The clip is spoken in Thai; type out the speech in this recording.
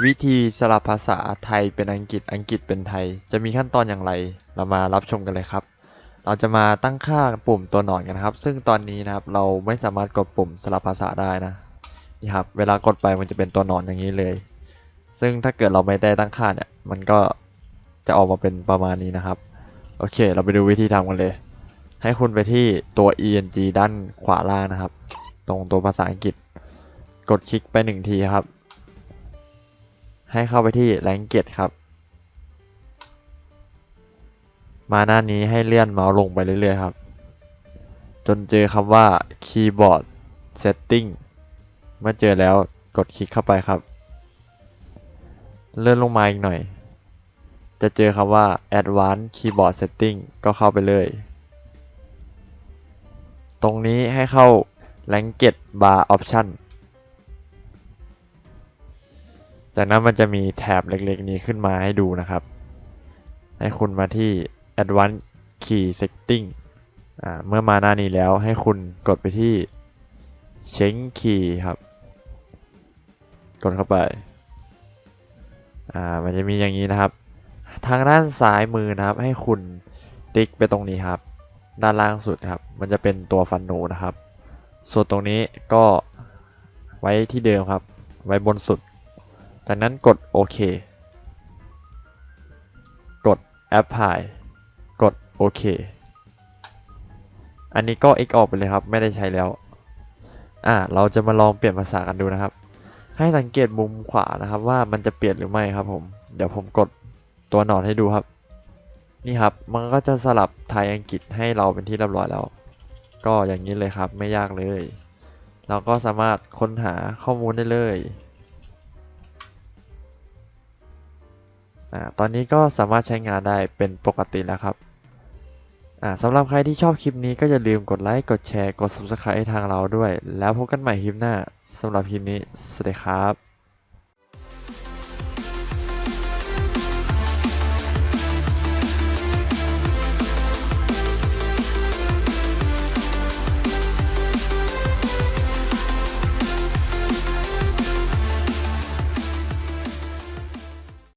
วิธีสลับภาษาไทยเป็นอังกฤษ อังกฤษเป็นไทย จะมีขั้นตอนอย่างไร เรามารับชมกันเลยครับ เราจะมาตั้งค่าปุ่มตัวหนอนกันนะครับ ซึ่งตอนนี้นะครับเราไม่สามารถกดปุ่มสลับภาษาได้นะ นี่ครับ เวลากดไปมันจะเป็นตัวหนอนอย่างนี้เลย ซึ่งถ้าเกิดเราไม่ได้ตั้งค่าเนี่ย มันก็จะออกมาเป็นประมาณนี้นะครับ โอเค เราไปดูวิธีทำกันเลย ให้คุณไปที่ตัว eng ด้านขวาล่างนะครับ ตรงตัวภาษาอังกฤษ กดคลิกไปหนึ่งทีครับ ให้เข้าไปที่ language ครับ มาหน้านี้ให้เลื่อนเมาส์ลงไปเรื่อยๆครับ จนเจอคำว่า keyboard setting เมื่อเจอแล้วกดคลิกเข้าไปครับ เลื่อนลงมาอีกหน่อย จะเจอคำว่า advanced keyboard setting ก็เข้าไปเลย ตรงนี้ให้เข้า language bar option จากนั้นมันจะมีแถบเล็กๆ นี้ขึ้นมาให้ดูนะครับ ให้คุณมาที่ advanced key setting อ่าเมื่อมาหน้านี้แล้วให้คุณกดไปที่ change key ครับ กดเข้าไปอ่ามันจะมีอย่างนี้นะครับ ทางด้านซ้ายมือนะครับ ให้คุณติ๊กไปตรงนี้ครับ ด้านล่างสุดครับ มันจะเป็นตัวฟันโนนะครับ ส่วนตรงนี้ก็ไว้ที่เดิมครับ ไว้บนสุด จากนั้นกดโอเค กด apply กดโอเค อันนี้ก็ X ออกไปเลยครับ ไม่ได้ใช้แล้ว อ่า เราจะมาลองเปลี่ยนภาษากันดูนะครับ ให้สังเกตมุมขวานะครับ ว่ามันจะเปลี่ยนหรือไม่ครับผม เดี๋ยวผมกดตัวหนอนให้ดูครับ นี่ครับ มันก็จะสลับไทยอังกฤษให้เราเป็นที่เรียบร้อยแล้ว ก็อย่างนี้เลยครับ ไม่ยากเลย เราก็สามารถค้นหาข้อมูลได้เลย ตอนนี้ก็สามารถใช้งานได้เป็นปกติแล้วครับสำหรับใครที่ชอบคลิปนี้ก็อย่าลืมกดไลค์ กดแชร์ กด subscribe ทางเราด้วย แล้วพบกันใหม่คลิปหน้าสำหรับคลิปนี้ สวัสดีครับ